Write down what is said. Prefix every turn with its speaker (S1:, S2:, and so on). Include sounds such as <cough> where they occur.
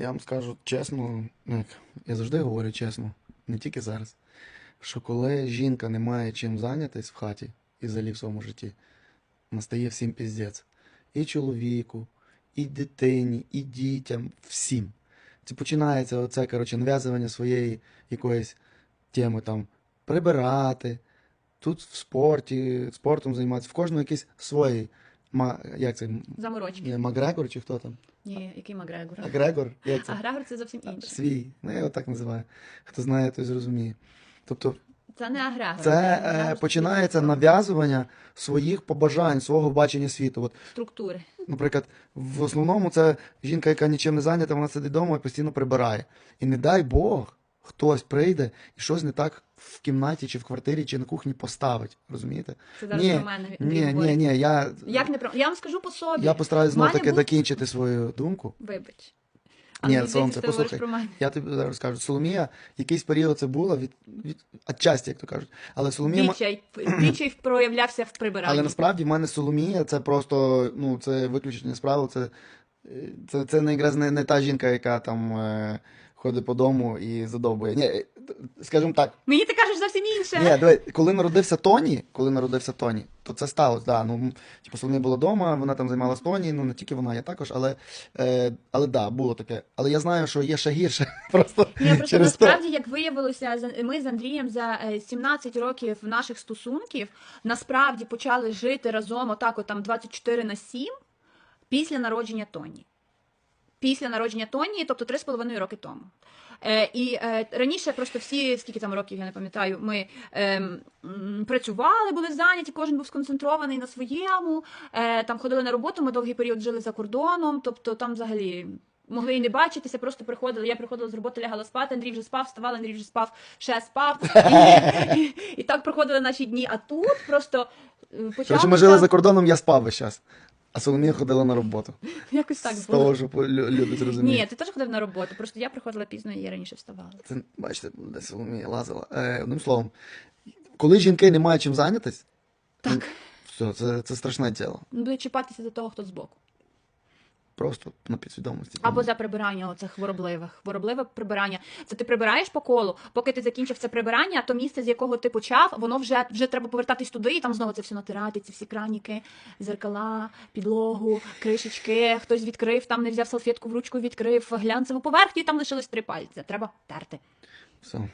S1: Я вам скажу чесно, ну, як я завжди говорю чесно, не тільки зараз. Що коли жінка не має чим зайнятись в хаті і взагалі в своєму житті, настає всім піздець. І чоловіку, і дитині, і дітям, всім. Це починається оце, коротше, нав'язування своєї якоїсь теми там прибирати, тут в спорті, спортом займатися, в кожного якийсь свої. Ма, як це?
S2: Заморочки.
S1: Макгрегор чи хто там?
S2: Ні, який Макгрегор.
S1: А Грегор? Як
S2: А
S1: це?
S2: Грегор це зовсім інше.
S1: Свій. Ну, я його так називаю. Хто знає, той зрозуміє. Тобто,
S2: Це не Агрегор.
S1: це
S2: Агрегор
S1: е, починається нав'язування своїх побажань, свого бачення світу. От,
S2: структури.
S1: наприклад, в основному це жінка, яка нічим не зайнята, вона сидить вдома і постійно прибирає. І не дай Бог, хтось прийде і щось не так в кімнаті, чи в квартирі, чи на кухні поставить. Розумієте?
S2: Це зараз
S1: Ні,
S2: про мене.
S1: Ні, ні, ні. Я,
S2: Як не про я вам скажу по собі.
S1: я постараюсь знову таки
S2: бути-
S1: докінчити свою думку.
S2: Вибач.
S1: Ні, сонце, послухай.
S2: про мене.
S1: Я тобі зараз скажу, Соломія, якийсь період це було від, від отчасті, як то кажуть. Але Соломія,
S2: Відчай, відчай проявлявся в прибиранні.
S1: але насправді в мене Соломія це просто ну це виключення з правил. Це, це, це не якраз не, не та жінка, яка там е, ходить по дому і задовбує. Ні, скажімо так,
S2: Мені ти кажеш зовсім інше.
S1: ні, давай, коли народився Тоні, коли народився Тоні, то це сталося. Да, ну, типу, Соломія була вдома, вона там займалась Тоні, ну не тільки вона, я також, але, е, але да, було таке. Але я знаю, що є ще гірше. <laughs> Просто
S2: Ні, просто
S1: через
S2: насправді, як виявилося, ми з Андрієм за е, 17 років наших стосунків насправді почали жити разом отак, от там 24 на 7 після народження Тоні. Після народження Тоні, тобто 3,5 роки тому. Е, і е, раніше просто всі, скільки там років, я не пам'ятаю, ми м, працювали, були зайняті, кожен був сконцентрований на своєму, е, там ходили на роботу, ми довгий період жили за кордоном, тобто там взагалі могли і не бачитися, просто приходили. Я приходила з роботи, лягала спати, Андрій вже спав, вставала, Андрій вже спав, ще спав. <laughs> І, і, і так проходили наші дні. А тут просто е,
S1: Коротше, ми жили за кордоном, я спав весь час. А Соломія ходила на роботу. <laughs>
S2: якось так
S1: З
S2: було.
S1: того, що по- лю- люди зрозуміють.
S2: Ні, ти теж ходив на роботу, просто я приходила пізно і я раніше вставала.
S1: Це, бачите, де Соломія лазила. Е, одним словом, коли жінки не мають чим зайнятися,
S2: Так.
S1: все, це, це страшне діло.
S2: Буде чіпатися до того, хто збоку.
S1: Просто на підсвідомості.
S2: Або за прибирання оце хворобливе. Хворобливе прибирання. Це ти прибираєш по колу, поки ти закінчив це прибирання, то місце, з якого ти почав, воно вже, вже треба повертатись туди, і там знову це все натирати, ці всі краніки, зеркала, підлогу, кришечки. Хтось відкрив, там не взяв салфетку в ручку, відкрив глянцеву поверхню, і там лишилось три пальця. Треба терти.
S1: Все.